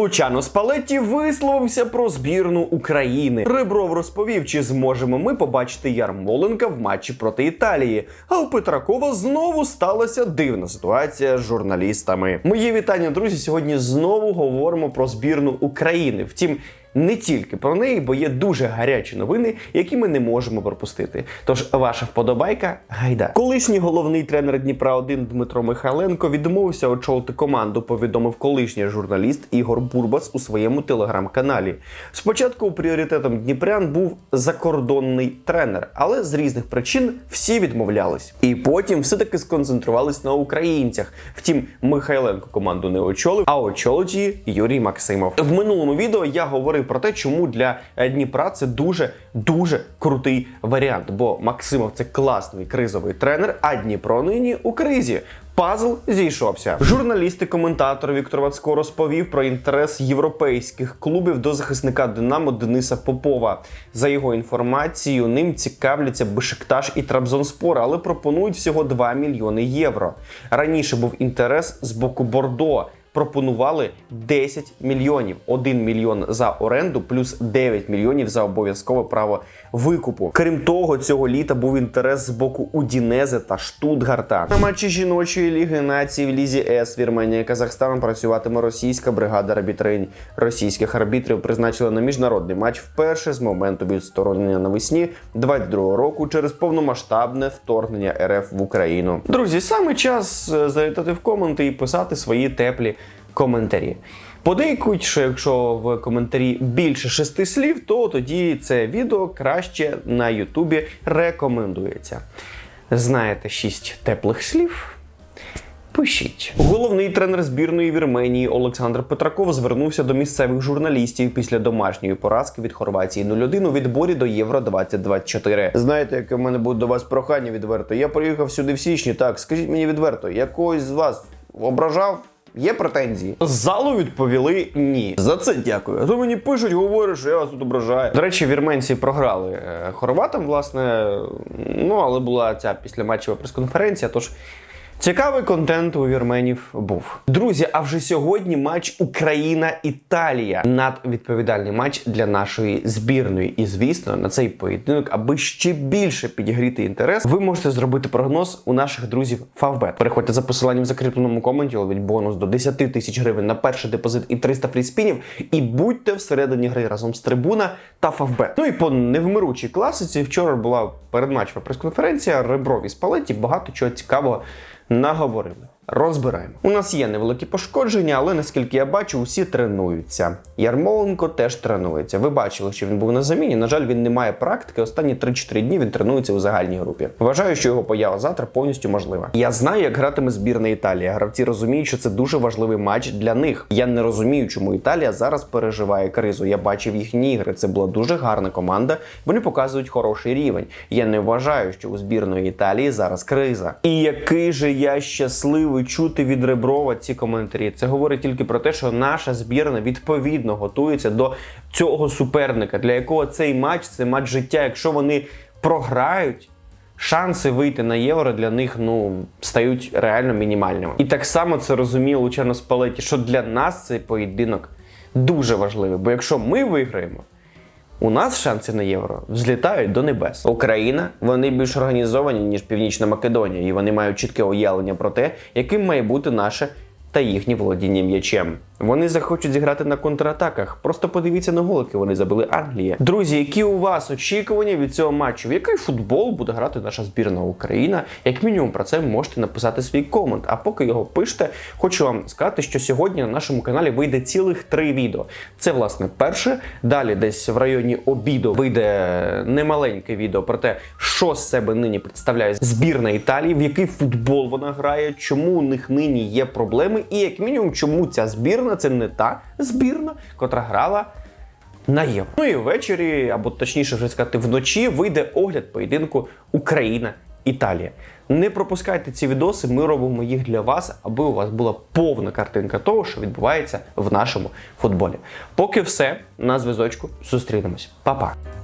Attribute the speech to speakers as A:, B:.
A: Лучано Спалетті висловився про збірну України. Рибров розповів, чи зможемо ми побачити Ярмоленка в матчі проти Італії. А у Петракова знову сталася дивна ситуація з журналістами. Мої вітання, друзі. Сьогодні знову говоримо про збірну України. Втім. Не тільки про неї, бо є дуже гарячі новини, які ми не можемо пропустити. Тож ваша вподобайка гайда. Колишній головний тренер Дніпра 1 Дмитро Михайленко відмовився очолити команду. Повідомив колишній журналіст Ігор Бурбас у своєму телеграм-каналі. Спочатку пріоритетом Дніпрян був закордонний тренер, але з різних причин всі відмовлялись. І потім все таки сконцентрувались на українцях. Втім, Михайленко команду не очолив, а очолить її Юрій Максимов. В минулому відео я говорив про те, чому для е, Дніпра це дуже дуже крутий варіант. Бо Максимов це класний кризовий тренер, а Дніпро нині у кризі. Пазл зійшовся. Журналіст і коментатор Віктор Вацко розповів про інтерес європейських клубів до захисника Динамо Дениса Попова. За його інформацією, ним цікавляться Бешикташ і Трабзонспор, але пропонують всього 2 мільйони євро. Раніше був інтерес з боку Бордо. Пропонували 10 мільйонів, 1 мільйон за оренду, плюс 9 мільйонів за обов'язкове право викупу. Крім того, цього літа був інтерес з боку Удінезе та Штутгарта. На матчі жіночої ліги націй в лізі С Вірменія і Казахстан працюватиме російська бригада арбітринь. Російських арбітрів призначили на міжнародний матч вперше з моменту відсторонення навесні 22 року через повномасштабне вторгнення РФ в Україну. Друзі, саме час е, залітати в коменти і писати свої теплі коментарі. Подейкують, що якщо в коментарі більше шести слів, то тоді це відео краще на Ютубі рекомендується. Знаєте шість теплих слів? Пишіть. Головний тренер збірної Вірменії Олександр Петраков звернувся до місцевих журналістів після домашньої поразки від Хорватії 0-1 у відборі до Євро 2024. Знаєте, яке в мене буде до вас прохання відверто? Я приїхав сюди в січні. Так, скажіть мені відверто, я когось з вас ображав? Є претензії? З залу відповіли ні. За це дякую. А то мені пишуть, говорять, що я вас тут ображаю. До речі, вірменці програли е, хорватам, власне. Ну, але була ця післяматчева прес-конференція, тож. Цікавий контент у вірменів був. Друзі, а вже сьогодні матч Україна-Італія. Надвідповідальний матч для нашої збірної. І звісно, на цей поєдинок, аби ще більше підігріти інтерес, ви можете зробити прогноз у наших друзів Favbet. Переходьте за посиланням в закріпленому коменті, ловіть бонус до 10 тисяч гривень на перший депозит і 300 фріспінів. І будьте всередині гри разом з трибуна та Favbet. Ну і по невмиручій класиці вчора була передматчева прес-конференція. Реброві Спалеті багато чого цікавого наговорили. Розбираємо. У нас є невеликі пошкодження, але наскільки я бачу, усі тренуються. Ярмоленко теж тренується. Ви бачили, що він був на заміні. На жаль, він не має практики. Останні 3-4 дні він тренується у загальній групі. Вважаю, що його поява завтра повністю можлива. Я знаю, як гратиме збірна Італії. Гравці розуміють, що це дуже важливий матч для них. Я не розумію, чому Італія зараз переживає кризу. Я бачив їхні ігри. Це була дуже гарна команда. Вони показують хороший рівень. Я не вважаю, що у збірної Італії зараз криза. І який же я щасливий чути від Реброва ці коментарі. Це говорить тільки про те, що наша збірна відповідно готується до цього суперника, для якого цей матч це матч життя. Якщо вони програють. Шанси вийти на євро для них ну стають реально мінімальними. І так само це розуміє Лучано Спалеті, що для нас цей поєдинок дуже важливий. Бо якщо ми виграємо, у нас шанси на євро взлітають до небес. Україна вони більш організовані ніж Північна Македонія, і вони мають чітке уявлення про те, яким має бути наше та їхнє володіння м'ячем. Вони захочуть зіграти на контратаках. Просто подивіться на голики, вони забили Англія. Друзі, які у вас очікування від цього матчу? В який футбол буде грати наша збірна Україна? Як мінімум про це можете написати свій комент. А поки його пишете, хочу вам сказати, що сьогодні на нашому каналі вийде цілих три відео. Це власне перше. Далі, десь в районі обіду, вийде немаленьке відео про те, що з себе нині представляє збірна Італії, в який футбол вона грає, чому у них нині є проблеми, і як мінімум, чому ця збірна це не та збірна, котра грала. На євро. Ну і ввечері, або точніше вже сказати, вночі вийде огляд поєдинку Україна-Італія. Не пропускайте ці відоси, ми робимо їх для вас, аби у вас була повна картинка того, що відбувається в нашому футболі. Поки все, на зв'язочку зустрінемось. Па-па!